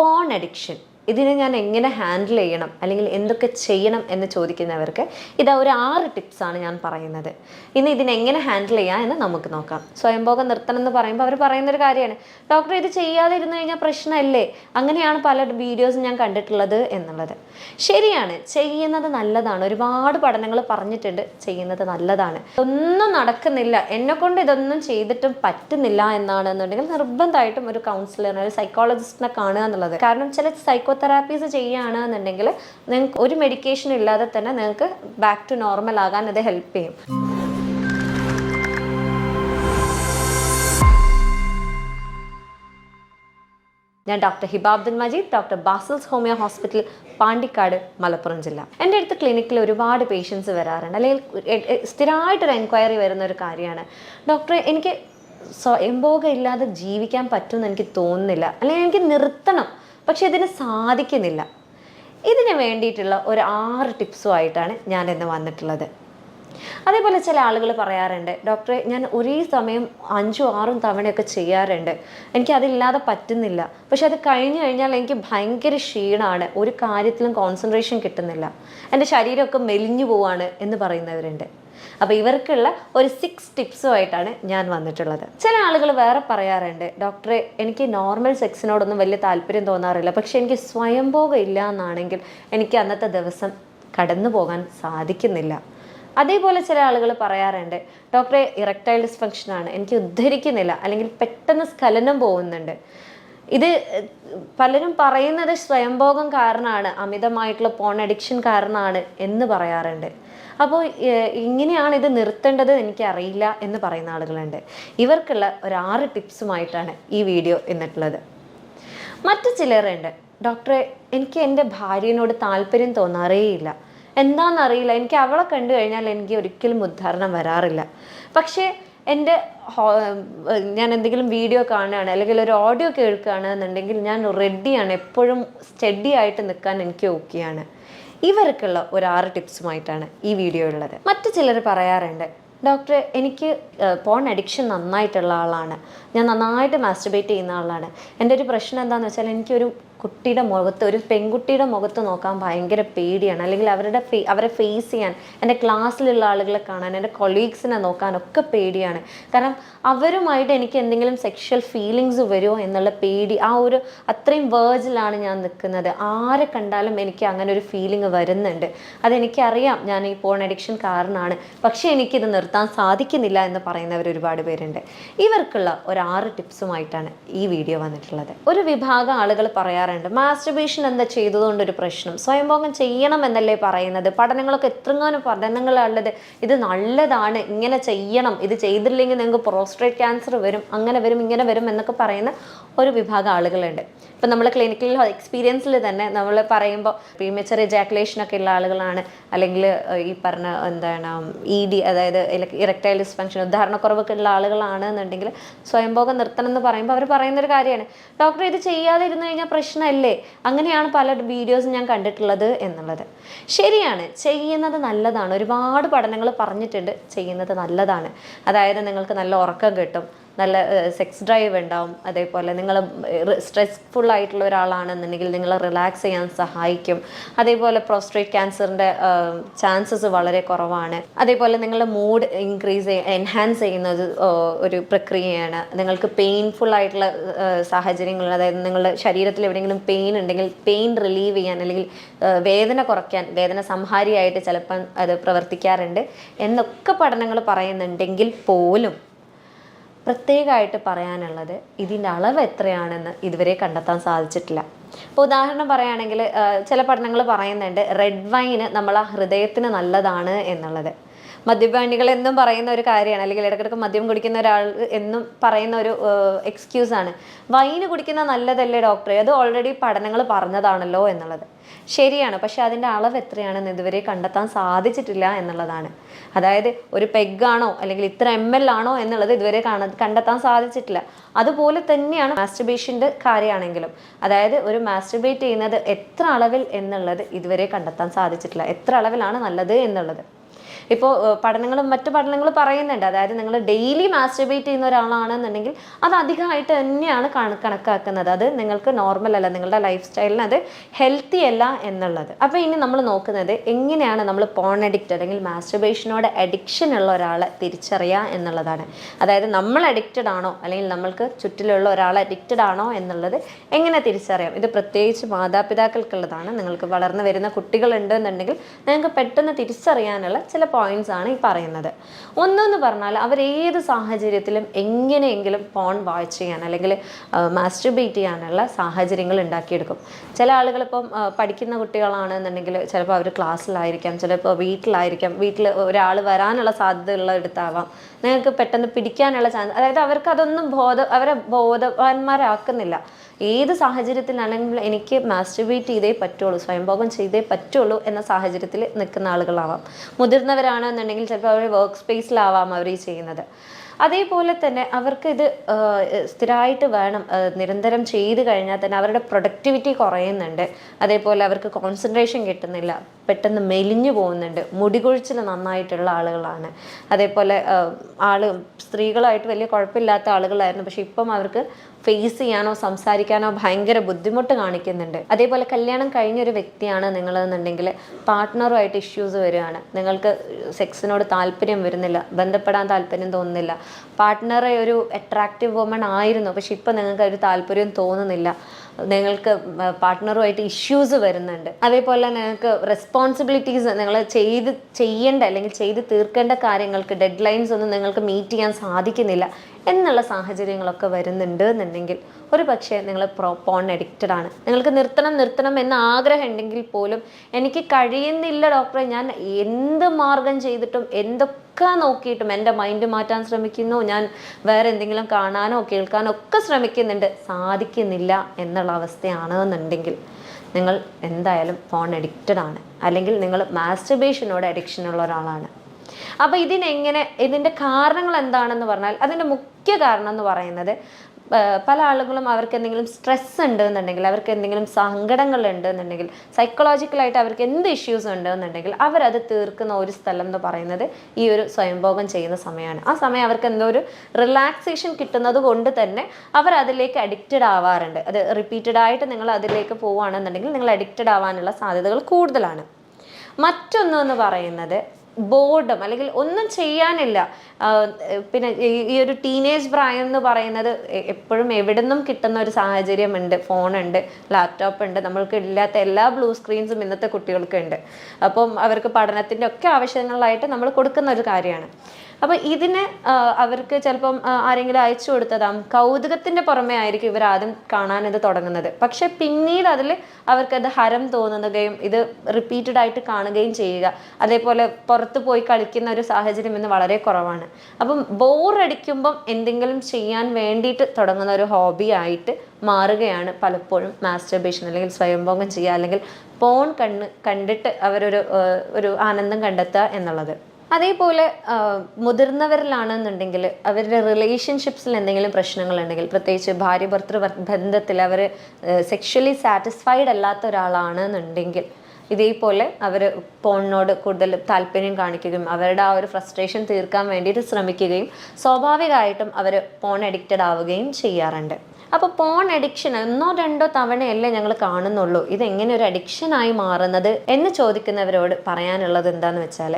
Porn addiction ഇതിനെ ഞാൻ എങ്ങനെ ഹാൻഡിൽ ചെയ്യണം? അല്ലെങ്കിൽ എന്തൊക്കെ ചെയ്യണം എന്ന് ചോദിക്കുന്നവർക്ക് ഇതാ ഒരു ആറ് ടിപ്സാണ് ഞാൻ പറയുന്നത്. ഇന്ന് ഇതിനെങ്ങനെ ഹാൻഡിൽ ചെയ്യാം എന്ന് നമുക്ക് നോക്കാം. സ്വയംഭോഗം നിർത്തണം എന്ന് പറയുമ്പോൾ അവർ പറയുന്നൊരു കാര്യമാണ്. ഡോക്ടർ ഇത് ചെയ്യാതെ ഇരുന്ന് കഴിഞ്ഞാൽ പ്രശ്നമല്ലേ? അങ്ങനെയാണ് പല വീഡിയോസും ഞാൻ കണ്ടിട്ടുള്ളത് എന്നുള്ളത്. ശരിയാണ് ചെയ്യുന്നത് നല്ലതാണ്. ഒരുപാട് പഠനങ്ങൾ പറഞ്ഞിട്ടുണ്ട് ചെയ്യുന്നത് നല്ലതാണ്. ഒന്നും നടക്കുന്നില്ല. എന്നെ കൊണ്ട് ഇതൊന്നും ചെയ്തിട്ടും പറ്റുന്നില്ല എന്നാണെന്നുണ്ടെങ്കിൽ നിർബന്ധമായിട്ടും ഒരു കൗൺസിലറിനെ ഒരു സൈക്കോളജിസ്റ്റിനെ കാണുക എന്നുള്ളത്. കാരണം ചില സൈക്കോ തെറാപ്പീസ് ചെയ്യുകയാണെന്നുണ്ടെങ്കിൽ നിങ്ങൾക്ക് ഒരു മെഡിക്കേഷൻ ഇല്ലാതെ തന്നെ നിങ്ങൾക്ക് ബാക്ക് ടു നോർമൽ ആകാൻ ഇത് ഹെൽപ്പ് ചെയ്യും. ഞാൻ doctor Hiba Abdul Majeed doctor Basil's homoeo hospital Pandikkad Malappuram ജില്ല. എന്റെ അടുത്ത് ക്ലിനിക്കിൽ ഒരുപാട് പേഷ്യൻസ് വരാറുണ്ട്. അല്ലെങ്കിൽ സ്ഥിരമായിട്ടൊരു എൻക്വയറി വരുന്ന ഒരു കാര്യമാണ്. ഡോക്ടറെ എനിക്ക് സ്വയംഭോഗം ഇല്ലാതെ ജീവിക്കാൻ പറ്റുമെന്ന് എനിക്ക് തോന്നുന്നില്ല. അല്ലെങ്കിൽ എനിക്ക് നിർത്തണം. പക്ഷെ ഇതിന് സാധിക്കുന്നില്ല. ഇതിന് വേണ്ടിയിട്ടുള്ള ഒരു ആറ് ടിപ്സുമായിട്ടാണ് ഞാൻ ഇന്ന് വന്നിട്ടുള്ളത്. അതേപോലെ ചില ആളുകൾ പറയാറുണ്ട് ഡോക്ടറെ ഞാൻ ഒരേ സമയം അഞ്ചും ആറും തവണയൊക്കെ ചെയ്യാറുണ്ട്. എനിക്ക് അതില്ലാതെ പറ്റുന്നില്ല. പക്ഷെ അത് കഴിഞ്ഞു കഴിഞ്ഞാൽ എനിക്ക് ഭയങ്കര ക്ഷീണമാണ്. ഒരു കാര്യത്തിലും കോൺസെൻട്രേഷൻ കിട്ടുന്നില്ല. എന്റെ ശരീരമൊക്കെ മെലിഞ്ഞു പോവാണ് എന്ന് പറയുന്നവരുണ്ട്. അപ്പോൾ ഇവർക്കുള്ള ഒരു സിക്സ് ടിപ്സുമായിട്ടാണ് ഞാൻ വന്നിട്ടുള്ളത്. ചില ആളുകൾ വേറെ പറയാറുണ്ട് ഡോക്ടറെ എനിക്ക് നോർമൽ സെക്സിനോടൊന്നും വലിയ താല്പര്യം തോന്നാറില്ല. പക്ഷെ എനിക്ക് സ്വയംഭോഗം ഇല്ല എന്നാണെങ്കിൽ എനിക്ക് അന്നത്തെ ദിവസം കടന്നു പോകാൻ സാധിക്കുന്നില്ല. അതേപോലെ ചില ആളുകൾ പറയാറുണ്ട് ഡോക്ടറെ ഇറക്ടൈൽ ഡിസ്ഫങ്ഷൻ ആണ് എനിക്ക് ഉദ്ധരിക്കുന്നില്ല. അല്ലെങ്കിൽ പെട്ടെന്ന് സ്ഖലനം പോകുന്നുണ്ട്. ഇത് പലരും പറയുന്നത് സ്വയംഭോഗം കാരണമാണ് അമിതമായിട്ടുള്ള പോൺ അഡിക്ഷൻ കാരണമാണ് എന്ന് പറയാറുണ്ട്. അപ്പോൾ ഇങ്ങനെയാണ് ഇത് നിർത്തേണ്ടത് എനിക്കറിയില്ല എന്ന് പറയുന്ന ആളുകളുണ്ട്. ഇവർക്കുള്ള ഒരു ആറ് ടിപ്സുമായിട്ടാണ് ഈ വീഡിയോ എന്നിട്ടുള്ളത് മറ്റു ചിലരുണ്ട് ഡോക്ടറെ എനിക്ക് എന്റെ ഭാര്യനോട് താല്പര്യം തോന്നാറേയില്ല. എന്താണെന്നറിയില്ല എനിക്ക് അവളെ കണ്ടു കഴിഞ്ഞാൽ എനിക്ക് ഒരിക്കലും ഉദ്ധാരണം വരാറില്ല. പക്ഷേ എന്റെ ഞാൻ എന്തെങ്കിലും വീഡിയോ കാണുകയാണ് അല്ലെങ്കിൽ ഒരു ഓഡിയോ കേൾക്കുകയാണ് എന്നുണ്ടെങ്കിൽ ഞാൻ റെഡിയാണ്. എപ്പോഴും സ്റ്റഡി ആയിട്ട് നിൽക്കാൻ എനിക്ക് ഓക്കെയാണ്. ഇവർക്കുള്ള ഒരു ആറ് ടിപ്സുമായിട്ടാണ് ഈ വീഡിയോ ഉള്ളത്. മറ്റു ചിലർ പറയാറുണ്ട് ഡോക്ടർ എനിക്ക് പോൺ അഡിക്ഷൻ നന്നായിട്ടുള്ള ആളാണ്. ഞാൻ നന്നായിട്ട് മാസ്റ്റർബേറ്റ് ചെയ്യുന്ന ആളാണ്. എന്റെ ഒരു പ്രശ്നം എന്താണെന്ന് വെച്ചാൽ എനിക്കൊരു കുട്ടിയുടെ മുഖത്ത് ഒരു പെൺകുട്ടിയുടെ മുഖത്ത് നോക്കാൻ ഭയങ്കര പേടിയാണ്. അല്ലെങ്കിൽ അവരുടെ അവരെ ഫേസ് ചെയ്യാൻ എന്റെ ക്ലാസ്സിലുള്ള ആളുകളെ കാണാൻ എന്റെ കൊളീഗ്സിനെ നോക്കാനൊക്കെ പേടിയാണ്. കാരണം അവരുമായിട്ട് എനിക്ക് എന്തെങ്കിലും സെക്ഷൽ ഫീലിങ്സ് വരുമോ എന്നുള്ള പേടി ആ ഒരു അത്രയും വേർജിലാണ് ഞാൻ നിൽക്കുന്നത്. ആരെ കണ്ടാലും എനിക്ക് അങ്ങനെ ഒരു ഫീലിംഗ് വരുന്നുണ്ട്. അതെനിക്കറിയാം ഞാൻ ഈ പോൺ അഡിക്ഷൻ കാരണമാണ് പക്ഷേ എനിക്കിത് നിർത്താൻ സാധിക്കുന്നില്ല എന്ന് പറയുന്നവർ ഒരുപാട് പേരുണ്ട്. ഇവർക്കുള്ള ഒരു ആറ് ടിപ്സുമായിട്ടാണ് ഈ വീഡിയോ വന്നിട്ടുള്ളത്. ഒരു വിഭാഗം ആളുകൾ പറയാറുണ്ട് മാസ്റ്റർബേഷൻ എന്താ ചെയ്തതുകൊണ്ട് ഒരു പ്രശ്നം? സ്വയംഭോഗം ചെയ്യണം എന്നല്ലേ പറയുന്നത്? പഠനങ്ങളൊക്കെ എത്രങ്ങാനും പഠനങ്ങളുള്ളത് ഇത് നല്ലതാണ്. ഇങ്ങനെ ചെയ്യണം. ഇത് ചെയ്തില്ലെങ്കിൽ നിങ്ങൾക്ക് പ്രോസ്ട്രേറ്റ് ക്യാൻസർ വരും. അങ്ങനെ വരും ഇങ്ങനെ വരും എന്നൊക്കെ പറയുന്ന ഒരു വിഭാഗം ആളുകളുണ്ട്. ഇപ്പം നമ്മൾ ക്ലിനിക്കൽ എക്സ്പീരിയൻസിൽ തന്നെ നമ്മൾ പറയുമ്പോൾ പ്രീമച്ചർ എജാക്കുലേഷൻ ഒക്കെ ഉള്ള ആളുകളാണ്. അല്ലെങ്കിൽ ഈ പറഞ്ഞ എന്താണ് ഇ ഡി അതായത് ഇറക്ടൈൽ ഡിസ്ഫങ്ഷൻ ഉദാഹരണക്കുറവൊക്കെ ഉള്ള ആളുകളാണ് എന്നുണ്ടെങ്കിൽ സ്വയംഭോഗം നിർത്തണം എന്ന് പറയുമ്പോൾ അവർ പറയുന്നൊരു കാര്യമാണ്. ഡോക്ടർ ഇത് ചെയ്യാതെ ഇരുന്ന് കഴിഞ്ഞാൽ പ്രശ്നമല്ലേ? അങ്ങനെയാണ് പല വീഡിയോസ് ഞാൻ കണ്ടിട്ടുള്ളത് എന്നുള്ളത്. ശരിയാണ് ചെയ്യുന്നത് നല്ലതാണ്. ഒരുപാട് പഠനങ്ങൾ പറഞ്ഞിട്ടുണ്ട് ചെയ്യുന്നത് നല്ലതാണ്. അതായത് നിങ്ങൾക്ക് നല്ല ഉറക്കം കിട്ടും നല്ല സെക്സ് ഡ്രൈവ് ഉണ്ടാവും. അതേപോലെ നിങ്ങൾ സ്ട്രെസ്ഫുൾ ആയിട്ടുള്ള ഒരാളാണെന്നുണ്ടെങ്കിൽ നിങ്ങളെ റിലാക്സ് ചെയ്യാൻ സഹായിക്കും. അതേപോലെ പ്രോസ്ട്രേറ്റ് ക്യാൻസറിന്റെ ചാൻസസ് വളരെ കുറവാണ്. അതേപോലെ നിങ്ങളുടെ മൂഡ് ഇൻക്രീസ് എൻഹാൻസ് ചെയ്യുന്ന ഒരു പ്രക്രിയയാണ്. നിങ്ങൾക്ക് പെയിൻഫുൾ ആയിട്ടുള്ള സാഹചര്യങ്ങൾ അതായത് നിങ്ങളുടെ ശരീരത്തിൽ എവിടെയെങ്കിലും പെയിൻ ഉണ്ടെങ്കിൽ പെയിൻ റിലീവ് ചെയ്യാൻ അല്ലെങ്കിൽ വേദന കുറയ്ക്കാൻ വേദന സംഹാരിയായിട്ട് ചിലപ്പം അത് പ്രവർത്തിക്കാറുണ്ട്. എന്നൊക്കെ പഠനങ്ങൾ പറയുന്നുണ്ടെങ്കിൽ പോലും പ്രത്യേകമായിട്ട് പറയാനുള്ളത് ഇതിന്റെ അളവ് എത്രയാണെന്ന് ഇതുവരെ കണ്ടെത്താൻ സാധിച്ചിട്ടില്ല. ഇപ്പോൾ ഉദാഹരണം പറയുകയാണെങ്കിൽ ചില പഠനങ്ങൾ പറയുന്നുണ്ട് റെഡ് വൈന് നമ്മളെ ഹൃദയത്തിന് നല്ലതാണ് എന്നുള്ളത്. മദ്യപാനികൾ എന്നും പറയുന്ന ഒരു കാര്യമാണ്. അല്ലെങ്കിൽ ഇടയ്ക്കിടയ്ക്ക് മദ്യം കുടിക്കുന്ന ഒരാൾ എന്നും പറയുന്ന ഒരു എക്സ്ക്യൂസ് ആണ്. വൈന് കുടിക്കുന്ന നല്ലതല്ലേ ഡോക്ടറെ അത് ഓൾറെഡി പഠനങ്ങൾ പറഞ്ഞതാണല്ലോ എന്നുള്ളത്. ശരിയാണ്. പക്ഷെ അതിന്റെ അളവ് എത്രയാണെന്ന് ഇതുവരെ കണ്ടെത്താൻ സാധിച്ചിട്ടില്ല എന്നുള്ളതാണ്. അതായത് ഒരു പെഗ്ഗാണോ അല്ലെങ്കിൽ ഇത്ര എം എൽ ആണോ എന്നുള്ളത് ഇതുവരെ കാണ കണ്ടെത്താൻ സാധിച്ചിട്ടില്ല. അതുപോലെ തന്നെയാണ് മാസ്റ്റർബേഷന്റെ കാര്യമാണെങ്കിലും. അതായത് ഒരു മാസ്റ്റർബേറ്റ് ചെയ്യുന്നത് എത്ര അളവിൽ എന്നുള്ളത് ഇതുവരെ കണ്ടെത്താൻ സാധിച്ചിട്ടില്ല. എത്ര അളവിലാണ് നല്ലത് എന്നുള്ളത്. ഇപ്പോൾ പഠനങ്ങളും മറ്റു പഠനങ്ങളും പറയുന്നുണ്ട്. അതായത് നിങ്ങൾ ഡെയിലി മാസ്റ്റർബേറ്റ് ചെയ്യുന്ന ഒരാളാണെന്നുണ്ടെങ്കിൽ അത് അധികമായിട്ട് തന്നെയാണ് കണ കണക്കാക്കുന്നത്. അത് നിങ്ങൾക്ക് നോർമൽ അല്ല നിങ്ങളുടെ ലൈഫ് സ്റ്റൈലിന് അത് ഹെൽത്തി അല്ല എന്നുള്ളത്. അപ്പോൾ ഇനി നമ്മൾ നോക്കുന്നത് എങ്ങനെയാണ് നമ്മൾ പോൺ അഡിക്റ്റ് അല്ലെങ്കിൽ മാസ്റ്റർബേഷനോട് അഡിക്ഷൻ ഉള്ള ഒരാളെ തിരിച്ചറിയുക എന്നുള്ളതാണ്. അതായത് നമ്മൾ അഡിക്റ്റഡ് ആണോ അല്ലെങ്കിൽ നമ്മൾക്ക് ചുറ്റിലുള്ള ഒരാൾ അഡിക്റ്റഡ് ആണോ എന്നുള്ളത് എങ്ങനെ തിരിച്ചറിയാം? ഇത് പ്രത്യേകിച്ച് മാതാപിതാക്കൾക്കുള്ളതാണ്. നിങ്ങൾക്ക് വളർന്നു വരുന്ന കുട്ടികളുണ്ട് എന്നുണ്ടെങ്കിൽ നിങ്ങൾക്ക് പെട്ടെന്ന് തിരിച്ചറിയാനുള്ള ചില പോയിന്റ്സ് ആണ് ഈ പറയുന്നത്. ഒന്നെന്ന് പറഞ്ഞാൽ അവർ ഏത് സാഹചര്യത്തിലും എങ്ങനെയെങ്കിലും പോൺ വാച്ച് ചെയ്യാൻ അല്ലെങ്കിൽ മാസ്റ്റർബേറ്റ് ചെയ്യാനുള്ള സാഹചര്യങ്ങൾ ഉണ്ടാക്കിയെടുക്കും. ചില ആളുകൾ ഇപ്പം പഠിക്കുന്ന കുട്ടികളാണെന്നുണ്ടെങ്കിൽ ചിലപ്പോൾ അവർ ക്ലാസ്സിലായിരിക്കാം ചിലപ്പോൾ വീട്ടിലായിരിക്കാം വീട്ടിൽ ഒരാൾ വരാനുള്ള സാധ്യതയുള്ള എടുത്താവാം നിങ്ങൾക്ക് പെട്ടെന്ന് പിടിക്കാനുള്ള ചാൻസ് അതായത് അവർക്ക് അതൊന്നും ബോധ അവരെ ബോധവാന്മാരാക്കുന്നില്ല. ഏത് സാഹചര്യത്തിലാണെങ്കിലും എനിക്ക് മാസ്റ്റർബേറ്റ് ചെയ്തേ പറ്റുള്ളൂ സ്വയംഭോഗം ചെയ്തേ പറ്റുള്ളൂ എന്ന സാഹചര്യത്തിൽ നിൽക്കുന്ന ആളുകളാവാം. മുതിർന്നവരാണെന്നുണ്ടെങ്കിൽ ചിലപ്പോൾ അവർ വർക്ക് സ്പേസിലാവാം അവർ ഈ ചെയ്യുന്നത്. അതേപോലെ തന്നെ അവർക്ക് ഇത് സ്ഥിരമായിട്ട് വേണം നിരന്തരം ചെയ്ത് കഴിഞ്ഞാൽ തന്നെ അവരുടെ പ്രൊഡക്ടിവിറ്റി കുറയുന്നുണ്ട്. അതേപോലെ അവർക്ക് കോൺസെൻട്രേഷൻ കിട്ടുന്നില്ല. പെട്ടെന്ന് മെലിഞ്ഞു പോകുന്നുണ്ട്. മുടികൊഴിച്ചിൽ നന്നായിട്ടുള്ള ആളുകളാണ്. അതേപോലെ ആൾ സ്ത്രീകളായിട്ട് വലിയ കുഴപ്പമില്ലാത്ത ആളുകളായിരുന്നു. പക്ഷെ ഇപ്പം അവർക്ക് ഫേസ് ചെയ്യാനോ സംസാരിക്കാനോ ഭയങ്കര ബുദ്ധിമുട്ട് കാണിക്കുന്നുണ്ട്. അതേപോലെ കല്യാണം കഴിഞ്ഞൊരു വ്യക്തിയാണ് നിങ്ങളെന്നുണ്ടെങ്കിൽ പാർട്ട്ണറുമായിട്ട് ഇഷ്യൂസ് വരികയാണ്. നിങ്ങൾക്ക് സെക്സിനോട് താല്പര്യം വരുന്നില്ല ബന്ധപ്പെടാൻ താല്പര്യം തോന്നുന്നില്ല. പാർട്ട്ണറെ ഒരു അട്രാക്റ്റീവ് വുമൺ ആയിരുന്നു. പക്ഷെ ഇപ്പം നിങ്ങൾക്ക് ഒരു താല്പര്യം തോന്നുന്നില്ല. നിങ്ങൾക്ക് പാർട്ട്ണറുമായിട്ട് ഇഷ്യൂസ് വരുന്നുണ്ട്. അതേപോലെ നിങ്ങൾക്ക് റെസ്പോൺസിബിലിറ്റീസ് നിങ്ങൾ ചെയ്ത് ചെയ്യേണ്ട അല്ലെങ്കിൽ ചെയ്ത് തീർക്കേണ്ട കാര്യങ്ങൾക്ക് ഡെഡ് ലൈൻസ് ഒന്നും നിങ്ങൾക്ക് മീറ്റ് ചെയ്യാൻ സാധിക്കുന്നില്ല. എന്നുള്ള സാഹചര്യങ്ങളൊക്കെ വരുന്നുണ്ട് എന്നുണ്ടെങ്കിൽ ഒരു പക്ഷേ നിങ്ങൾ പ്രോ പോൺ അഡിക്റ്റഡ് ആണ്. നിങ്ങൾക്ക് നിർത്തണം നിർത്തണം എന്ന ആഗ്രഹം ഉണ്ടെങ്കിൽ പോലും എനിക്ക് കഴിയുന്നില്ല ഡോക്ടറെ. ഞാൻ എന്ത് മാർഗം ചെയ്തിട്ടും എന്തൊക്കെ നോക്കിയിട്ടും എന്റെ മൈൻഡ് മാറ്റാൻ ശ്രമിക്കുന്നു. ഞാൻ വേറെ എന്തെങ്കിലും കാണാനോ കേൾക്കാനോ ഒക്കെ ശ്രമിക്കുന്നുണ്ട്. സാധിക്കുന്നില്ല എന്നുള്ള അവസ്ഥയാണ് എന്നുണ്ടെങ്കിൽ നിങ്ങൾ എന്തായാലും ഫോൺ അഡിക്റ്റഡ് ആണ്. അല്ലെങ്കിൽ നിങ്ങൾ മാസ്റ്റർബേഷനോട് അഡിക്ഷൻ ഉള്ള ഒരാളാണ്. അപ്പോൾ ഇതിനെങ്ങനെ ഇതിന്റെ കാരണങ്ങൾ എന്താണെന്ന് പറഞ്ഞാൽ അതിന്റെ മുഖ്യ കാരണം എന്ന് പറയുന്നത് പല ആളുകളും അവർക്ക് എന്തെങ്കിലും സ്ട്രെസ് ഉണ്ട് എന്നുണ്ടെങ്കിൽ അവർക്ക് എന്തെങ്കിലും സങ്കടങ്ങൾ ഉണ്ട് എന്നുണ്ടെങ്കിൽ സൈക്കോളജിക്കലായിട്ട് അവർക്ക് എന്ത് ഇഷ്യൂസ് ഉണ്ട് എന്നുണ്ടെങ്കിൽ അവരത് തീർക്കുന്ന ഒരു സ്ഥലം എന്ന് പറയുന്നത് ഈ ഒരു സ്വയംഭോഗം ചെയ്യുന്ന സമയമാണ്. ആ സമയം അവർക്ക് എന്തോ ഒരു റിലാക്സേഷൻ കിട്ടുന്നത് കൊണ്ട് തന്നെ അവർ അതിലേക്ക് അഡിക്റ്റഡ് ആവാറുണ്ട്. അത് റിപ്പീറ്റഡ് ആയിട്ട് നിങ്ങൾ അതിലേക്ക് പോവുകയാണെന്നുണ്ടെങ്കിൽ നിങ്ങൾ അഡിക്റ്റഡ് ആവാനുള്ള സാധ്യതകൾ കൂടുതലാണ്. മറ്റൊന്ന് എന്ന് പറയുന്നത് ബോർഡം അല്ലെങ്കിൽ ഒന്നും ചെയ്യാനില്ല. പിന്നെ ഈ- ഒരു ടീനേജ് പ്രായം എന്ന് പറയുന്നത് എപ്പോഴും എവിടെ നിന്നും കിട്ടുന്ന ഒരു സാഹചര്യമുണ്ട്. ഫോണുണ്ട് ലാപ്ടോപ്പ് ഉണ്ട് നമ്മൾക്ക് ഇല്ലാത്ത എല്ലാ ബ്ലൂ സ്ക്രീൻസും ഇന്നത്തെ കുട്ടികൾക്ക് ഉണ്ട് അപ്പം അവർക്ക് പഠനത്തിന്റെ ഒക്കെ ആവശ്യങ്ങളായിട്ട് നമ്മൾ കൊടുക്കുന്ന ഒരു കാര്യമാണ്. അപ്പോൾ ഇതിന് അവർക്ക് ചിലപ്പം ആരെങ്കിലും അയച്ചു കൊടുത്തതാം. കൗതുകത്തിന്റെ പുറമെ ആയിരിക്കും ഇവർ ആദ്യം കാണാൻ ഇത് തുടങ്ങുന്നത്. പക്ഷെ പിന്നീട് അതിൽ അവർക്കത് ഹരം തോന്നുകയും ഇത് റിപ്പീറ്റഡ് ആയിട്ട് കാണുകയും ചെയ്യുക. അതേപോലെ പുറത്ത് പോയി കളിക്കുന്ന ഒരു സാഹചര്യം ഇന്ന് വളരെ കുറവാണ്. അപ്പം ബോറടിക്കുമ്പം എന്തെങ്കിലും ചെയ്യാൻ വേണ്ടിയിട്ട് തുടങ്ങുന്ന ഒരു ഹോബി ആയിട്ട് മാറുകയാണ് പലപ്പോഴും മാസ്റ്റർബേഷൻ അല്ലെങ്കിൽ സ്വയംഭോഗം ചെയ്യുക അല്ലെങ്കിൽ പോൺ കണ്ണ് കണ്ടിട്ട് അവരൊരു ഒരു ആനന്ദം കണ്ടെത്തുക എന്നുള്ളത്. അതേപോലെ മുതിർന്നവരിലാണെന്നുണ്ടെങ്കിൽ അവരുടെ റിലേഷൻഷിപ്സിൽ എന്തെങ്കിലും പ്രശ്നങ്ങളുണ്ടെങ്കിൽ പ്രത്യേകിച്ച് ഭാര്യ ഭർത്തൃ ബന്ധത്തിൽ അവർ സെക്ഷലി സാറ്റിസ്ഫൈഡ് അല്ലാത്ത ഒരാളാണെന്നുണ്ടെങ്കിൽ ഇതേപോലെ അവർ പോണിനോട് കൂടുതൽ താല്പര്യം കാണിക്കുകയും അവരുടെ ആ ഒരു ഫ്രസ്ട്രേഷൻ തീർക്കാൻ വേണ്ടിയിട്ട് ശ്രമിക്കുകയും സ്വാഭാവികമായിട്ടും അവർ പോൺ അഡിക്റ്റഡ് ആവുകയും ചെയ്യാറുണ്ട്. അപ്പോൾ പോൺ അഡിക്ഷൻ ഒന്നോ രണ്ടോ തവണയല്ലേ ഞങ്ങൾ കാണുന്നുള്ളൂ. ഇത് എങ്ങനെ ഒരു അഡിക്ഷനായി മാറുന്നത് എന്ന് ചോദിക്കുന്നവരോട് പറയാനുള്ളത് എന്താന്ന് വെച്ചാൽ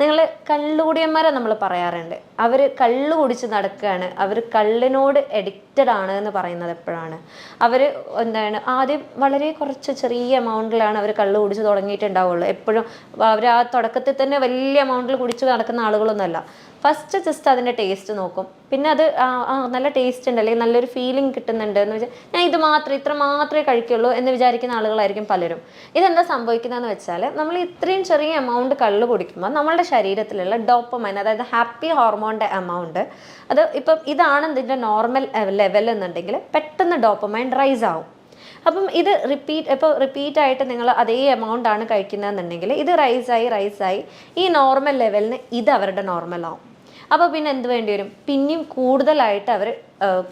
നിങ്ങൾ കള്ളുകൂടിയന്മാരെ നമ്മൾ പറയാറുണ്ട്. അവർ കള്ള് കുടിച്ച് നടക്കുകയാണ്. അവർ കള്ളിനോട് അഡിക്റ്റഡ് ആണ് എന്ന് പറയുന്നത് എപ്പോഴാണ്? അവർ എന്താണ് ആദ്യം വളരെ കുറച്ച് ചെറിയ എമൗണ്ടിലാണ് അവർ കള്ള് കുടിച്ച് തുടങ്ങിയിട്ടുണ്ടാവുള്ളൂ. എപ്പോഴും അവർ ആ തുടക്കത്തിൽ തന്നെ വലിയ എമൗണ്ടിൽ കുടിച്ച് നടക്കുന്ന ആളുകളൊന്നുമല്ല. ഫസ്റ്റ് ജസ്റ്റ് അതിന്റെ ടേസ്റ്റ് നോക്കും. പിന്നെ അത് നല്ല ടേസ്റ്റ് ഉണ്ട് അല്ലെങ്കിൽ നല്ലൊരു ഫീലിംഗ് കിട്ടുന്നുണ്ട് എന്ന് വെച്ചാൽ ഞാൻ ഇത് മാത്രം ഇത്ര മാത്രമേ കഴിക്കുള്ളൂ എന്ന് വിചാരിക്കുന്ന ആളുകളായിരിക്കും പലരും. ഇതെന്താ സംഭവിക്കുന്നതെന്ന് വെച്ചാൽ നമ്മൾ ഇത്രയും ചെറിയ എമൗണ്ട് കള്ള് കുടിക്കുമ്പോൾ നമ്മളുടെ ശരീരത്തിലുള്ള ഡോപ്പമൈൻ അതായത് ഹാപ്പി ഹോർമോണിന്റെ എമൗണ്ട് അത് ഇപ്പം ഇതാണ് ഇതിന്റെ നോർമൽ ലെവൽ എന്നുണ്ടെങ്കിൽ പെട്ടെന്ന് ഡോപ്പമൈൻ റൈസ് ആവും. അപ്പം ഇത് റിപ്പീറ്റ് ഇപ്പോൾ റിപ്പീറ്റ് ആയിട്ട് നിങ്ങൾ അതേ എമൗണ്ട് ആണ് കഴിക്കുന്നതെന്നുണ്ടെങ്കിൽ ഇത് റൈസായി റൈസായി ഈ നോർമൽ ലെവലിന് ഇത് അവരുടെ നോർമലാവും അപ്പോൾ പിന്നെ എന്ത് വേണ്ടി വരും? പിന്നെയും കൂടുതലായിട്ട് അവർ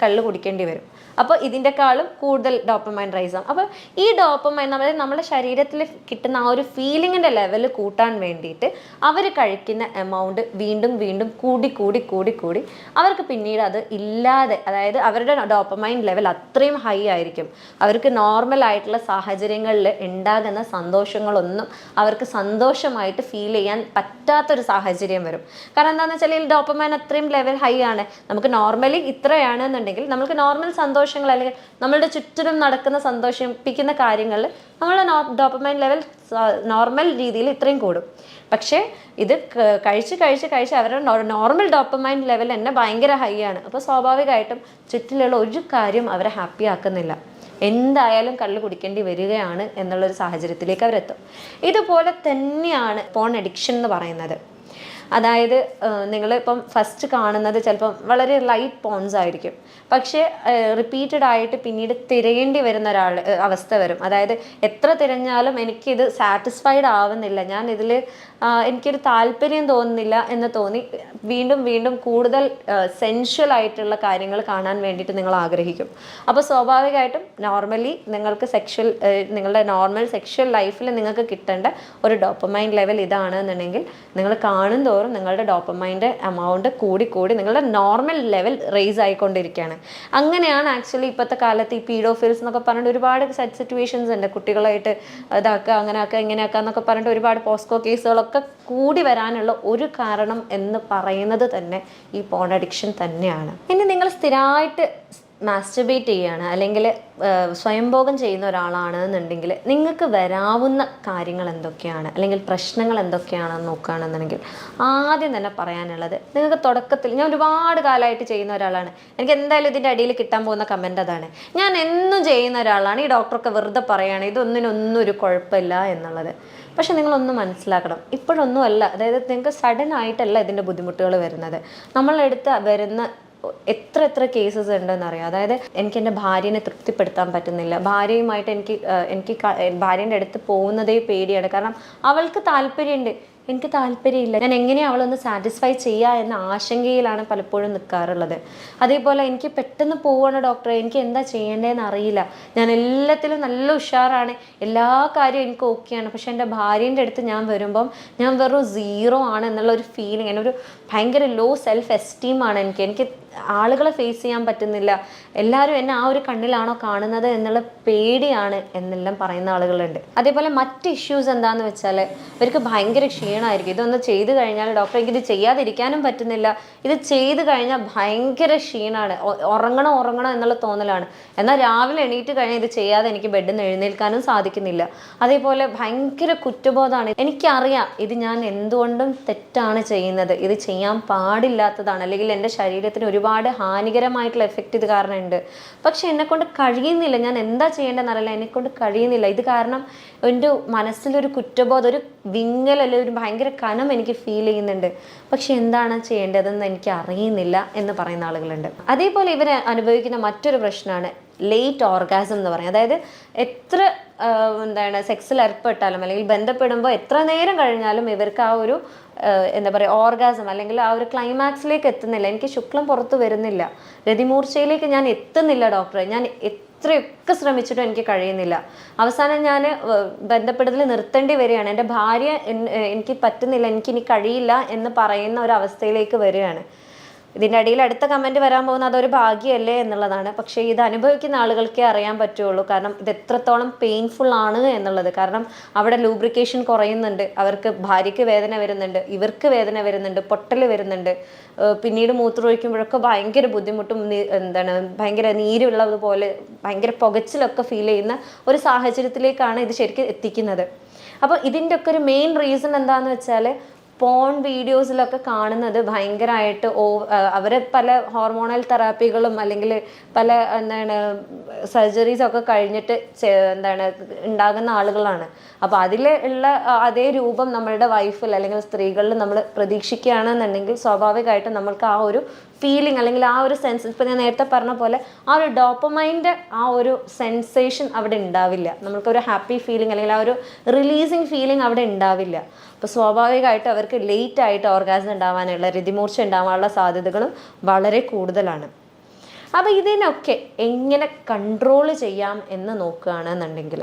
കള്ള് കുടിക്കേണ്ടി വരും. അപ്പോൾ ഇതിന്റെക്കാളും കൂടുതൽ ഡോപ്പമൈൻ റൈസ് ആവും അപ്പോൾ ഈ ഡോപ്പമൈൻ നമ്മൾ നമ്മുടെ ശരീരത്തിൽ കിട്ടുന്ന ആ ഒരു ഫീലിങ്ങിന്റെ ലെവൽ കൂട്ടാൻ വേണ്ടിയിട്ട് അവർ കഴിക്കുന്ന എമൗണ്ട് വീണ്ടും വീണ്ടും കൂടി കൂടി കൂടി കൂടി അവർക്ക് പിന്നീട് അത് ഇല്ലാതെ അതായത് അവരുടെ ഡോപ്പമൈൻ ലെവൽ അത്രയും ഹൈ ആയിരിക്കും. അവർക്ക് നോർമൽ ആയിട്ടുള്ള സാഹചര്യങ്ങളിൽ ഉണ്ടാകുന്ന സന്തോഷങ്ങളൊന്നും അവർക്ക് സന്തോഷമായിട്ട് ഫീൽ ചെയ്യാൻ പറ്റാത്തൊരു സാഹചര്യം വരും. കാരണം എന്താണെന്ന് വെച്ചാൽ ഈ ഡോപ്പമൈൻ അത്രയും ലെവൽ ഹൈ ആണ്. നമുക്ക് നോർമലി ഇത്രയാണെന്നുണ്ടെങ്കിൽ നമുക്ക് നോർമൽ സന്തോഷങ്ങൾ അല്ലെങ്കിൽ നമ്മളുടെ ചുറ്റിനും നടക്കുന്ന സന്തോഷിപ്പിക്കുന്ന കാര്യങ്ങളിൽ നമ്മളുടെ ഡോപ്പമൈൻ ലെവൽ നോർമൽ രീതിയിൽ ഇത്രയും കൂടും. പക്ഷേ ഇത് കഴിച്ച് കഴിച്ച് കഴിച്ച് അവരുടെ നോർമൽ ഡോപ്പമൈൻ ലെവൽ തന്നെ ഭയങ്കര ഹൈ ആണ്. അപ്പോൾ സ്വാഭാവികമായിട്ടും ചുറ്റിലുള്ള ഒരു കാര്യം അവരെ ഹാപ്പി ആക്കുന്നില്ല. എന്തായാലും കള്ള് കുടിക്കേണ്ടി വരികയാണ് എന്നുള്ളൊരു സാഹചര്യത്തിലേക്ക് അവരെത്തും. ഇതുപോലെ തന്നെയാണ് പോൺ അഡിക്ഷൻ എന്ന് പറയുന്നത്. അതായത് നിങ്ങൾ ഇപ്പം ഫസ്റ്റ് കാണുന്നത് ചിലപ്പം വളരെ ലൈറ്റ് പോൺസ് ആയിരിക്കും. പക്ഷേ റിപ്പീറ്റഡ് ആയിട്ട് പിന്നീട് തിരയേണ്ടി വരുന്ന ഒരാൾ അവസ്ഥ വരും. അതായത് എത്ര തിരഞ്ഞാലും എനിക്കിത് സാറ്റിസ്ഫൈഡ് ആവുന്നില്ല. ഞാൻ ഇതിൽ എനിക്കൊരു താല്പര്യം തോന്നുന്നില്ല എന്ന് തോന്നി. വീണ്ടും വീണ്ടും കൂടുതൽ സെൻഷ്വൽ ആയിട്ടുള്ള കാര്യങ്ങൾ കാണാൻ വേണ്ടിയിട്ട് നിങ്ങൾ ആഗ്രഹിക്കും. അപ്പോൾ സ്വാഭാവികമായിട്ടും നോർമലി നിങ്ങൾക്ക് സെക്ഷൽ നിങ്ങളുടെ നോർമൽ സെക്ഷൽ ലൈഫിൽ നിങ്ങൾക്ക് കിട്ടേണ്ട ഒരു ഡോപ്പമൈൻ ലെവൽ ഇതാണ് എന്നുണ്ടെങ്കിൽ നിങ്ങൾ കാണും തോറും നിങ്ങളുടെ ഡോപ്പമൈന്റെ എമൗണ്ട് കൂടി കൂടി നിങ്ങളുടെ നോർമൽ ലെവൽ റേസ് ആയിക്കൊണ്ടിരിക്കുകയാണ്. അങ്ങനെയാണ് ആക്ച്വലി ഇപ്പോഴത്തെ കാലത്ത് ഈ പീഡോഫിൽസ് എന്നൊക്കെ പറഞ്ഞിട്ട് ഒരുപാട് സെറ്റ് സിറ്റുവേഷൻസ് ഉണ്ട്. കുട്ടികളായിട്ട് ഇതാക്കുക അങ്ങനെ ആക്കുക ഇങ്ങനെ ആക്കുക എന്നൊക്കെ പറഞ്ഞിട്ട് ഒരുപാട് പോസ്കോ കേസുകളൊക്കെ കൂടി വരാനുള്ള ഒരു കാരണം എന്ന് പറയുന്നത് തന്നെ ഈ പോൺ അഡിക്ഷൻ തന്നെയാണ്. ഇനി നിങ്ങൾ സ്ഥിരമായിട്ട് മാസ്റ്റർബേറ്റ് ചെയ്യുകയാണ് അല്ലെങ്കിൽ സ്വയംഭോഗം ചെയ്യുന്ന ഒരാളാണെന്നുണ്ടെങ്കിൽ നിങ്ങൾക്ക് വരാവുന്ന കാര്യങ്ങൾ എന്തൊക്കെയാണ് അല്ലെങ്കിൽ പ്രശ്നങ്ങൾ എന്തൊക്കെയാണെന്ന് നോക്കുകയാണെന്നുണ്ടെങ്കിൽ ആദ്യം തന്നെ പറയാനുള്ളത് നിങ്ങൾക്ക് തുടക്കത്തിൽ ഞാൻ ഒരുപാട് കാലമായിട്ട് ചെയ്യുന്ന ഒരാളാണ്. എനിക്ക് എന്തായാലും ഇതിന്റെ അടിയിൽ കിട്ടാൻ പോകുന്ന കമന്റ് അതാണ്. ഞാൻ എന്നും ചെയ്യുന്ന ഒരാളാണ്. ഈ ഡോക്ടറൊക്കെ വെറുതെ പറയുകയാണ് ഇതൊന്നിനൊന്നും ഒരു കുഴപ്പമില്ല എന്നുള്ളത്. പക്ഷെ നിങ്ങളൊന്ന് മനസ്സിലാക്കണം. ഇപ്പോഴൊന്നും അല്ല അതായത് നിങ്ങൾക്ക് സഡൻ ആയിട്ടല്ല ഇതിന്റെ ബുദ്ധിമുട്ടുകൾ വരുന്നത്. നമ്മളെടുത്ത് വരുന്ന എത്ര എത്ര കേസസ് ഉണ്ടെന്ന് അറിയാം അതായത് എനിക്ക് എന്റെ ഭാര്യനെ തൃപ്തിപ്പെടുത്താൻ പറ്റുന്നില്ല. ഭാര്യയുമായിട്ട് എനിക്ക് എനിക്ക് ഭാര്യന്റെ അടുത്ത് പോകുന്നതേ പേടിയാണ്. കാരണം അവൾക്ക് താല്പര്യമുണ്ട്. എനിക്ക് താല്പര്യമില്ല. ഞാൻ എങ്ങനെയാണ് അവളൊന്ന് സാറ്റിസ്ഫൈ ചെയ്യുക എന്ന ആശങ്കയിലാണ് പലപ്പോഴും നിൽക്കാറുള്ളത് അതേപോലെ എനിക്ക് പെട്ടെന്ന് പോവാണ് ഡോക്ടറെ എനിക്ക് എന്താ ചെയ്യേണ്ടതെന്ന് അറിയില്ല. ഞാൻ എല്ലാത്തിലും നല്ല ഉഷാറാണ്. എല്ലാ കാര്യവും എനിക്ക് ഓക്കെയാണ് പക്ഷെ എന്റെ ഭാര്യേന്റെ അടുത്ത് ഞാൻ വരുമ്പം ഞാൻ വെറും സീറോ ആണ് എന്നുള്ള ഒരു ഫീലിംഗ് എന്നൊരു ഭയങ്കര ലോ സെൽഫ് എസ്റ്റീമാണ് എനിക്ക്. എനിക്ക് ആളുകളെ ഫേസ് ചെയ്യാൻ പറ്റുന്നില്ല. എല്ലാവരും എന്നെ ആ ഒരു കണ്ണിലാണോ കാണുന്നത് എന്നുള്ള പേടിയാണ് എന്നെല്ലാം പറയുന്ന ആളുകളുണ്ട്. അതേപോലെ മറ്റ് ഇഷ്യൂസ് എന്താന്ന് വെച്ചാൽ ഇവർക്ക് ഭയങ്കര ക്ഷീണമായിരിക്കും. ഇതൊന്ന് ചെയ്തു കഴിഞ്ഞാൽ ഡോക്ടർ എനിക്ക് ഇത് ചെയ്യാതിരിക്കാനും പറ്റുന്നില്ല. ഇത് ചെയ്തു കഴിഞ്ഞാൽ ഭയങ്കര ക്ഷീണമാണ് ഉറങ്ങണം ഉറങ്ങണം എന്നുള്ള തോന്നലാണ്. എന്നാൽ രാവിലെ എണീറ്റ് കഴിഞ്ഞാൽ ഇത് ചെയ്യാതെ എനിക്ക് ബെഡിൽ നിന്ന് എഴുന്നേൽക്കാനും സാധിക്കുന്നില്ല. അതേപോലെ ഭയങ്കര കുറ്റബോധമാണ്. എനിക്കറിയാം ഇത് ഞാൻ എന്തുകൊണ്ടും തെറ്റാണ് ചെയ്യുന്നത്. ഇത് ചെയ്യാൻ പാടില്ലാത്തതാണ്. അല്ലെങ്കിൽ എന്റെ ശരീരത്തിന് ഒരുപാട് ഹാനികരമായിട്ടുള്ള എഫക്റ്റ് ഇത് കാരണം ഉണ്ട് പക്ഷെ എന്നെക്കൊണ്ട് കഴിയുന്നില്ല. ഞാൻ എന്താ ചെയ്യേണ്ടതെന്ന് എന്നെക്കൊണ്ട് എന്നെ കഴിയുന്നില്ല. ഇത് കാരണം എന്റെ മനസ്സിലൊരു കുറ്റബോധം ഒരു വിങ്ങൽ അല്ലെങ്കിൽ ഒരു ഭയങ്കര കനം എനിക്ക് ഫീൽ ചെയ്യുന്നുണ്ട്. പക്ഷെ എന്താണ് ചെയ്യേണ്ടതെന്ന് എനിക്ക് അറിയുന്നില്ല എന്ന് പറയുന്ന ആളുകളുണ്ട്. അതേപോലെ ഇവർ അനുഭവിക്കുന്ന മറ്റൊരു പ്രശ്നമാണ്. ലേറ്റ് ഓർഗാസം എന്ന് പറയും അതായത് എത്ര എന്താണ് സെക്സിൽ ഏർപ്പെട്ടാലും അല്ലെങ്കിൽ ബന്ധപ്പെടുമ്പോൾ എത്ര നേരം കഴിഞ്ഞാലും ഇവർക്ക് ആ ഒരു എന്താ പറയുക ഓർഗാസം അല്ലെങ്കിൽ ആ ഒരു ക്ലൈമാക്സിലേക്ക് എത്തുന്നില്ല. എനിക്ക് ശുക്ലം പുറത്ത് വരുന്നില്ല. രതിമൂർച്ചയിലേക്ക് ഞാൻ എത്തുന്നില്ല ഡോക്ടറെ ഞാൻ എത്രയൊക്കെ ശ്രമിച്ചിട്ടും എനിക്ക് കഴിയുന്നില്ല. അവസാനം ഞാൻ ബന്ധപ്പെടുത്തൽ നിർത്തേണ്ടി വരികയാണ്. എന്റെ ഭാര്യ എനിക്ക് പറ്റുന്നില്ല എനിക്കിനി കഴിയില്ല എന്ന് പറയുന്ന ഒരു അവസ്ഥയിലേക്ക് വരികയാണ്. ഇതിന്റെ അടിയിൽ അടുത്ത കമന്റ് വരാൻ പോകുന്ന അതൊരു ഭാഗ്യമല്ലേ എന്നുള്ളതാണ്. പക്ഷേ ഇത് അനുഭവിക്കുന്ന ആളുകൾക്കേ അറിയാൻ പറ്റുള്ളൂ. കാരണം ഇത് എത്രത്തോളം പെയിൻഫുൾ ആണ് എന്നുള്ളത്. കാരണം അവിടെ ലൂബ്രിക്കേഷൻ കുറയുന്നുണ്ട്. അവർക്ക് ഭാര്യയ്ക്ക് വേദന വരുന്നുണ്ട്. ഇവർക്ക് വേദന വരുന്നുണ്ട്. പൊട്ടൽ വരുന്നുണ്ട്. പിന്നീട് മൂത്രമൊഴിക്കുമ്പോഴൊക്കെ ഭയങ്കര ബുദ്ധിമുട്ടും എന്താണ് ഭയങ്കര നീരുള്ളതുപോലെ ഭയങ്കര പുകച്ചിലൊക്കെ ഫീൽ ചെയ്യുന്ന ഒരു സാഹചര്യത്തിലേക്കാണ് ഇത് ശരിക്കും എത്തിക്കുന്നത്. അപ്പോൾ ഇതിന്റെ ഒക്കെ ഒരു മെയിൻ റീസൺ എന്താണെന്ന് വെച്ചാൽ പോൺ വീഡിയോസിലൊക്കെ കാണുന്നത് ഭയങ്കരമായിട്ട് ഓ അവർ പല ഹോർമോണൽ തെറാപ്പികളും അല്ലെങ്കിൽ പല എന്താണ് സർജറീസ് ഒക്കെ കഴിഞ്ഞിട്ട് എന്താണ് ഉണ്ടാകുന്ന ആളുകളാണ്. അപ്പോൾ അതിൽ ഉള്ള അതേ രൂപം നമ്മളുടെ വൈഫിൽ അല്ലെങ്കിൽ സ്ത്രീകളിൽ നമ്മൾ പ്രതീക്ഷിക്കുകയാണെന്നുണ്ടെങ്കിൽ സ്വാഭാവികമായിട്ട് നമ്മൾക്ക് ആ ഒരു ഫീലിംഗ് അല്ലെങ്കിൽ ആ ഒരു സെൻസ് ഇപ്പം ഞാൻ നേരത്തെ പറഞ്ഞ പോലെ ആ ഒരു ഡോപ്പമൈന്റെ ആ ഒരു സെൻസേഷൻ അവിടെ ഉണ്ടാവില്ല. നമുക്കൊരു ഹാപ്പി ഫീലിംഗ് അല്ലെങ്കിൽ ആ ഒരു റിലീസിങ് ഫീലിംഗ് അവിടെ ഉണ്ടാവില്ല. അപ്പോൾ സ്വാഭാവികമായിട്ട് അവർക്ക് ലേറ്റ് ആയിട്ട് ഓർഗാസം ഉണ്ടാവാനുള്ള രതിമൂർച്ച ഉണ്ടാവാനുള്ള സാധ്യതകളും വളരെ കൂടുതലാണ്. അപ്പോൾ ഇതിനൊക്കെ എങ്ങനെ കൺട്രോൾ ചെയ്യാം എന്ന് നോക്കുകയാണെന്നുണ്ടെങ്കിൽ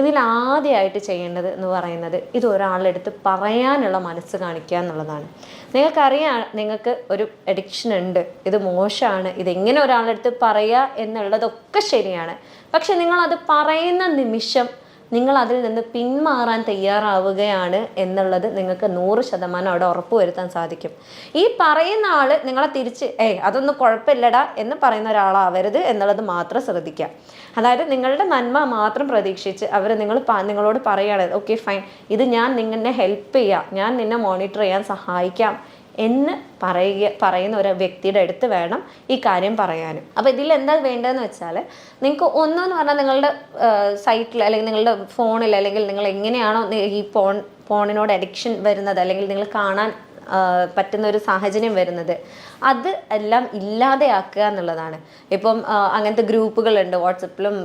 ഇതിൽ ആദ്യമായിട്ട് ചെയ്യേണ്ടത് എന്ന് പറയുന്നത് ഇത് ഒരാളെടുത്ത് പറയാനുള്ള മനസ്സ് കാണിക്കുക എന്നുള്ളതാണ്. നിങ്ങൾക്കറിയാം നിങ്ങൾക്ക് ഒരു അഡിക്ഷൻ ഉണ്ട് ഇത് മോശമാണ് ഇതെങ്ങനെ ഒരാളെടുത്ത് പറയുക എന്നുള്ളതൊക്കെ ശരിയാണ്. പക്ഷെ നിങ്ങളത് പറയുന്ന നിമിഷം നിങ്ങൾ അതിൽ നിന്ന് പിന്മാറാൻ തയ്യാറാവുകയാണ് എന്നുള്ളത് നിങ്ങൾക്ക് നൂറ് ശതമാനം അവിടെ ഉറപ്പുവരുത്താൻ സാധിക്കും. ഈ പറയുന്ന ആൾ നിങ്ങളെ തിരിച്ച് ഏയ് അതൊന്നും കുഴപ്പമില്ലടാ എന്ന് പറയുന്ന ഒരാളാവരുത് എന്നുള്ളത് മാത്രം ശ്രദ്ധിക്കുക. അതായത് നിങ്ങളുടെ നന്മ മാത്രം പ്രതീക്ഷിച്ച് അവർ നിങ്ങൾ നിങ്ങളോട് പറയുകയാണ് ഓക്കെ ഫൈൻ ഇത് ഞാൻ നിങ്ങളെ ഹെൽപ്പ് ചെയ്യാം. ഞാൻ നിന്നെ മോണിറ്റർ ചെയ്യാൻ സഹായിക്കാം. എന്ന് പറയുക പറയുന്ന ഒരു വ്യക്തിയുടെ അടുത്ത് വേണം ഈ കാര്യം പറയാനും. അപ്പോൾ ഇതിൽ എന്താ വേണ്ടതെന്ന് വെച്ചാൽ നിങ്ങൾക്ക് ഒന്നെന്ന് പറഞ്ഞാൽ നിങ്ങളുടെ സൈറ്റിൽ അല്ലെങ്കിൽ നിങ്ങളുടെ ഫോണിൽ അല്ലെങ്കിൽ നിങ്ങൾ എങ്ങനെയാണോ ഈ ഫോൺ ഫോണിനോട് അഡിക്ഷൻ വരുന്നത് അല്ലെങ്കിൽ നിങ്ങൾ കാണാൻ പറ്റുന്ന ഒരു സാഹചര്യം വരുന്നത് അത് എല്ലാം ഇല്ലാതെയാക്കുക എന്നുള്ളതാണ്. ഇപ്പം അങ്ങനത്തെ ഗ്രൂപ്പുകളുണ്ട്. വാട്സപ്പിലും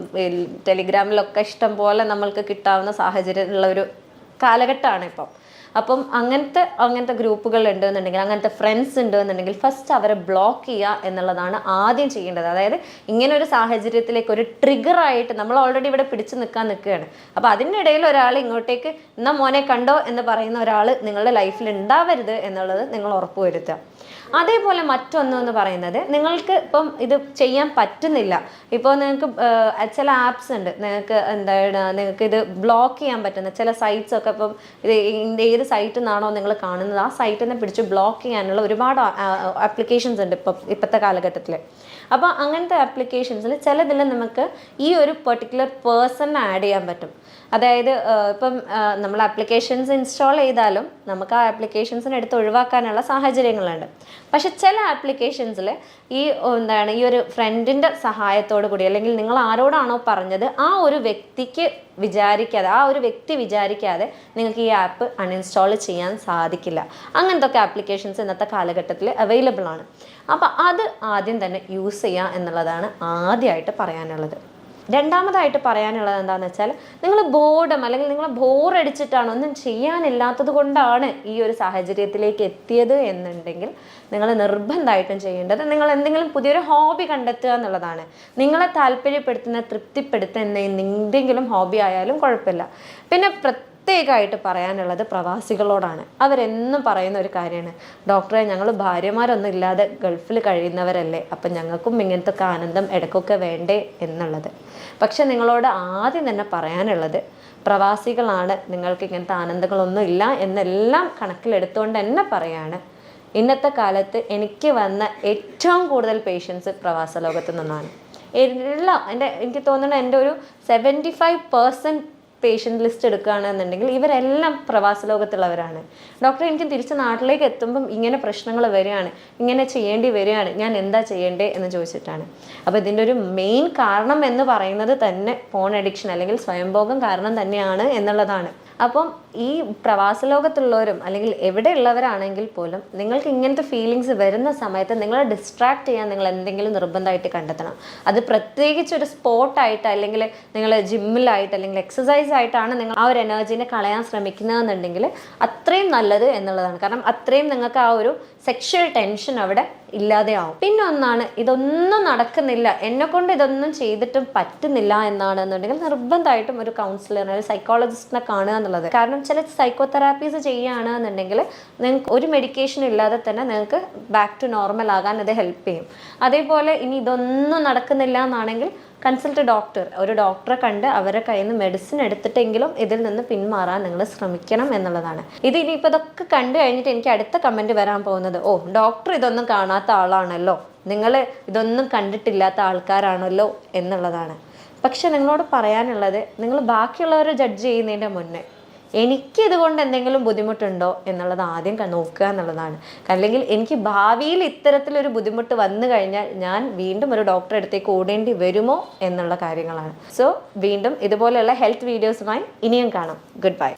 ടെലിഗ്രാമിലൊക്കെ ഇഷ്ടം പോലെ നമ്മൾക്ക് കിട്ടാവുന്ന സാഹചര്യം ഉള്ള ഒരു കാലഘട്ടമാണ് ഇപ്പം. അപ്പം അങ്ങനത്തെ അങ്ങനത്തെ ഗ്രൂപ്പുകൾ ഉണ്ടെന്നുണ്ടെങ്കിൽ അങ്ങനത്തെ ഫ്രണ്ട്സ് ഉണ്ടെന്നുണ്ടെങ്കിൽ ഫസ്റ്റ് അവരെ ബ്ലോക്ക് ചെയ്യുക എന്നുള്ളതാണ് ആദ്യം ചെയ്യേണ്ടത്. അതായത് ഇങ്ങനെ ഒരു സാഹചര്യത്തിലേക്ക് ഒരു ട്രിഗർ ആയിട്ട് നമ്മൾ ഓൾറെഡി ഇവിടെ പിടിച്ചു നിൽക്കാൻ നിൽക്കുകയാണ്. അപ്പോൾ അതിന്റെ ഇടയിൽ ഒരാൾ ഇങ്ങോട്ടേക്ക് എന്നാ മോനെ കണ്ടോ എന്ന് പറയുന്ന ഒരാൾ നിങ്ങളുടെ ലൈഫിൽ ഉണ്ടാവരുത് എന്നുള്ളത് നിങ്ങൾ ഉറപ്പുവരുത്തുക അതേപോലെ മറ്റൊന്ന് എന്ന് പറയുന്നത് നിങ്ങൾക്ക് ഇപ്പം ഇത് ചെയ്യാൻ പറ്റുന്നില്ല. ഇപ്പോൾ നിങ്ങൾക്ക് ചില ആപ്സ് ഉണ്ട്. നിങ്ങൾക്ക് എന്താണ് നിങ്ങൾക്ക് ഇത് ബ്ലോക്ക് ചെയ്യാൻ പറ്റുന്ന ചില സൈറ്റ്സ് ഒക്കെ ഇപ്പം ഇത് ഏത് സൈറ്റിൽ നിന്നാണോ നിങ്ങൾ കാണുന്നത് ആ സൈറ്റിൽ നിന്ന് പിടിച്ച് ബ്ലോക്ക് ചെയ്യാനുള്ള ഒരുപാട് ആപ്ലിക്കേഷൻസ് ഉണ്ട് ഇപ്പം ഇപ്പോഴത്തെ കാലഘട്ടത്തിൽ അപ്പോൾ അങ്ങനത്തെ ആപ്ലിക്കേഷൻസിൽ ചിലതിൽ നമുക്ക് ഈ ഒരു പെർട്ടിക്കുലർ പേഴ്സൺ ആഡ് ചെയ്യാൻ പറ്റും. അതായത് ഇപ്പം നമ്മൾ ആപ്ലിക്കേഷൻസ് ഇൻസ്റ്റാൾ ചെയ്താലും നമുക്ക് ആ ആപ്ലിക്കേഷൻസിന് എടുത്ത് ഒഴിവാക്കാനുള്ള സാഹചര്യങ്ങളുണ്ട്. പക്ഷെ ചില ആപ്ലിക്കേഷൻസിൽ ഈ എന്താണ് ഈ ഒരു ഫ്രണ്ടിന്റെ സഹായത്തോടു കൂടി അല്ലെങ്കിൽ നിങ്ങൾ ആരോടാണോ പറഞ്ഞത് ആ ഒരു വ്യക്തിക്ക് വിചാരിക്കാതെ ആ ഒരു വ്യക്തി വിചാരിക്കാതെ നിങ്ങൾക്ക് ഈ ആപ്പ് അൺഇൻസ്റ്റാൾ ചെയ്യാൻ സാധിക്കില്ല. അങ്ങനത്തെ ഒക്കെ ആപ്ലിക്കേഷൻസ് ഇന്നത്തെ കാലഘട്ടത്തിൽ അവൈലബിൾ ആണ്. അപ്പോൾ അത് ആദ്യം തന്നെ യൂസ് ചെയ്യുക എന്നുള്ളതാണ് ആദ്യമായിട്ട് പറയാനുള്ളത്. രണ്ടാമതായിട്ട് പറയാനുള്ളത് എന്താണെന്ന് വെച്ചാൽ നിങ്ങൾ ബോർഡം അല്ലെങ്കിൽ നിങ്ങൾ ബോറടിച്ചിട്ടാണ് ഒന്നും ചെയ്യാനില്ലാത്തത് കൊണ്ടാണ് ഈ ഒരു സാഹചര്യത്തിലേക്ക് എത്തിയത് എന്നുണ്ടെങ്കിൽ നിങ്ങൾ നിർബന്ധമായിട്ടും ചെയ്യേണ്ടത് നിങ്ങൾ എന്തെങ്കിലും പുതിയൊരു ഹോബി കണ്ടെത്തുക എന്നുള്ളതാണ്. നിങ്ങളെ താല്പര്യപ്പെടുത്തുന്ന തൃപ്തിപ്പെടുത്തുന്ന എന്തെങ്കിലും ഹോബി ആയാലും കുഴപ്പമില്ല. പിന്നെ പ്രത്യേകമായിട്ട് പറയാനുള്ളത് പ്രവാസികളോടാണ്. അവരെന്നും പറയുന്ന ഒരു കാര്യമാണ്. ഡോക്ടറെ ഞങ്ങൾ ഭാര്യമാരൊന്നും ഇല്ലാതെ ഗൾഫിൽ കഴിയുന്നവരല്ലേ അപ്പം ഞങ്ങൾക്കും ഇങ്ങനത്തെ ആനന്ദം ഇടയ്ക്കൊക്കെ വേണ്ടേ? എന്നുള്ളത്. പക്ഷെ നിങ്ങളോട് ആദ്യം തന്നെ പറയാനുള്ളത് പ്രവാസികളാണ് നിങ്ങൾക്ക് ഇങ്ങനത്തെ ആനന്ദങ്ങളൊന്നും ഇല്ല എന്നെല്ലാം കണക്കിലെടുത്തുകൊണ്ട് തന്നെ പറയാണ്. ഇന്നത്തെ കാലത്ത് എനിക്ക് വന്ന ഏറ്റവും കൂടുതൽ പേഷ്യൻസ് പ്രവാസ ലോകത്ത് നിന്നാണ്. എല്ലാം എന്റെ എനിക്ക് തോന്നുന്നത് എന്റെ ഒരു seventy five percent patient list എടുക്കുകയാണെന്നുണ്ടെങ്കിൽ ഇവരെല്ലാം പ്രവാസ ലോകത്തുള്ളവരാണ്. ഡോക്ടർ എനിക്ക് തിരിച്ച് നാട്ടിലേക്ക് എത്തുമ്പം ഇങ്ങനെ പ്രശ്നങ്ങൾ വരികയാണ് ഇങ്ങനെ ചെയ്യേണ്ടി വരികയാണ് ഞാൻ എന്താ ചെയ്യേണ്ടേ എന്ന് ചോദിച്ചിട്ടാണ്. അപ്പോൾ ഇതിന്റെ ഒരു മെയിൻ കാരണം എന്ന് പറയുന്നത് തന്നെ ഫോൺ അഡിക്ഷൻ അല്ലെങ്കിൽ സ്വയംഭോഗം കാരണം തന്നെയാണ് എന്നുള്ളതാണ്. അപ്പം ഈ പ്രവാസ ലോകത്തുള്ളവരും അല്ലെങ്കിൽ എവിടെയുള്ളവരാണെങ്കിൽ പോലും നിങ്ങൾക്ക് ഇങ്ങനത്തെ ഫീലിങ്സ് വരുന്ന സമയത്ത് നിങ്ങളെ ഡിസ്ട്രാക്ട് ചെയ്യാൻ നിങ്ങൾ എന്തെങ്കിലും നിർബന്ധമായിട്ട് കണ്ടെത്തണം. അത് പ്രത്യേകിച്ച് ഒരു സ്പോർട്ടായിട്ട് അല്ലെങ്കിൽ നിങ്ങൾ ജിമ്മിലായിട്ട് അല്ലെങ്കിൽ എക്സസൈസ് ആയിട്ടാണ് നിങ്ങൾ ആ ഒരു എനർജീനെ കളയാൻ ശ്രമിക്കുന്നതെന്നുണ്ടെങ്കിൽ അത്രയും നല്ലത് എന്നുള്ളതാണ്. കാരണം അത്രയും നിങ്ങൾക്ക് ആ ഒരു സെക്ഷൽ ടെൻഷൻ അവിടെ ഇല്ലാതെയാവും പിന്നെ ഒന്നാണ് ഇതൊന്നും നടക്കുന്നില്ല. എന്നെ കൊണ്ട് ഇതൊന്നും ചെയ്തിട്ടും പറ്റുന്നില്ല എന്നാണെന്നുണ്ടെങ്കിൽ നിർബന്ധമായിട്ടും ഒരു കൗൺസിലറിനെ ഒരു സൈക്കോളജിസ്റ്റിനെ കാണുക എന്നുള്ളത്. കാരണം ചില സൈക്കോതെറാപ്പീസ് ചെയ്യുകയാണെന്നുണ്ടെങ്കിൽ നിങ്ങൾക്ക് ഒരു മെഡിക്കേഷൻ ഇല്ലാതെ തന്നെ നിങ്ങൾക്ക് ബാക്ക് ടു നോർമൽ ആകാൻ ഇത് ഹെൽപ്പ് ചെയ്യും. അതേപോലെ ഇനി ഇതൊന്നും നടക്കുന്നില്ല എന്നാണെങ്കിൽ കൺസൾട്ട് ഡോക്ടർ ഒരു ഡോക്ടറെ കണ്ട് അവരെ കയ്യിൽ നിന്ന് മെഡിസിൻ എടുത്തിട്ടെങ്കിലും ഇതിൽ നിന്ന് പിന്മാറാൻ നിങ്ങൾ ശ്രമിക്കണം എന്നുള്ളതാണ്. ഇത് ഇനിയിപ്പോൾ ഇതൊക്കെ കണ്ടു കഴിഞ്ഞിട്ട് എനിക്ക് അടുത്ത കമന്റ് വരാൻ പോകുന്നത്. ഓ ഡോക്ടർ ഇതൊന്നും കാണാത്ത ആളാണല്ലോ. നിങ്ങൾ ഇതൊന്നും കണ്ടിട്ടില്ലാത്ത ആൾക്കാരാണല്ലോ എന്നുള്ളതാണ്. പക്ഷെ നിങ്ങളോട് പറയാനുള്ളത് നിങ്ങൾ ബാക്കിയുള്ളവരെ ജഡ്ജ് ചെയ്യുന്നതിന്റെ മുന്നേ എനിക്ക് ഇതുകൊണ്ട് എന്തെങ്കിലും ബുദ്ധിമുട്ടുണ്ടോ എന്നുള്ളത് ആദ്യം നോക്കുക എന്നുള്ളതാണ്. അല്ലെങ്കിൽ എനിക്ക് ഭാവിയിൽ ഇത്തരത്തിലൊരു ബുദ്ധിമുട്ട് വന്നു കഴിഞ്ഞാൽ ഞാൻ വീണ്ടും ഒരു ഡോക്ടറെ അടുത്തേക്ക് ഓടേണ്ടി വരുമോ എന്നുള്ള കാര്യങ്ങളാണ്. സോ വീണ്ടും ഇതുപോലെയുള്ള ഹെൽത്ത് വീഡിയോസുമായി ഇനിയും കാണാം. Good bye